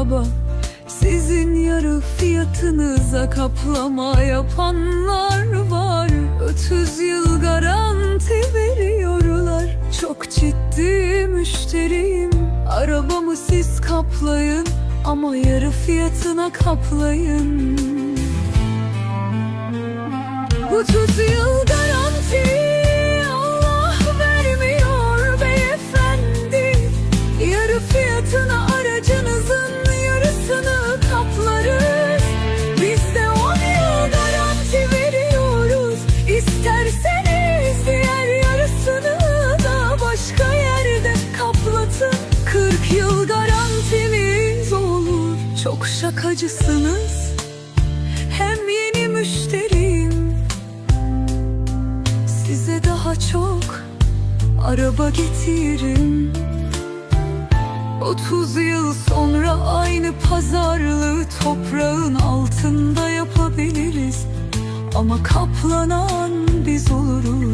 araba Sizin yarı fiyatınıza kaplama yapanlar var. 30 yıl garanti veriyorlar. Çok ciddi müşteriyim. Arabamı siz kaplayın Ama yarı fiyatına kaplayın. 30 yıl Çok şakacısınız. Hem yeni müşteriyim Size daha çok araba getiririm. 30 yıl sonra aynı pazarlığı toprağın altında yapabiliriz. Ama kaplanan biz oluruz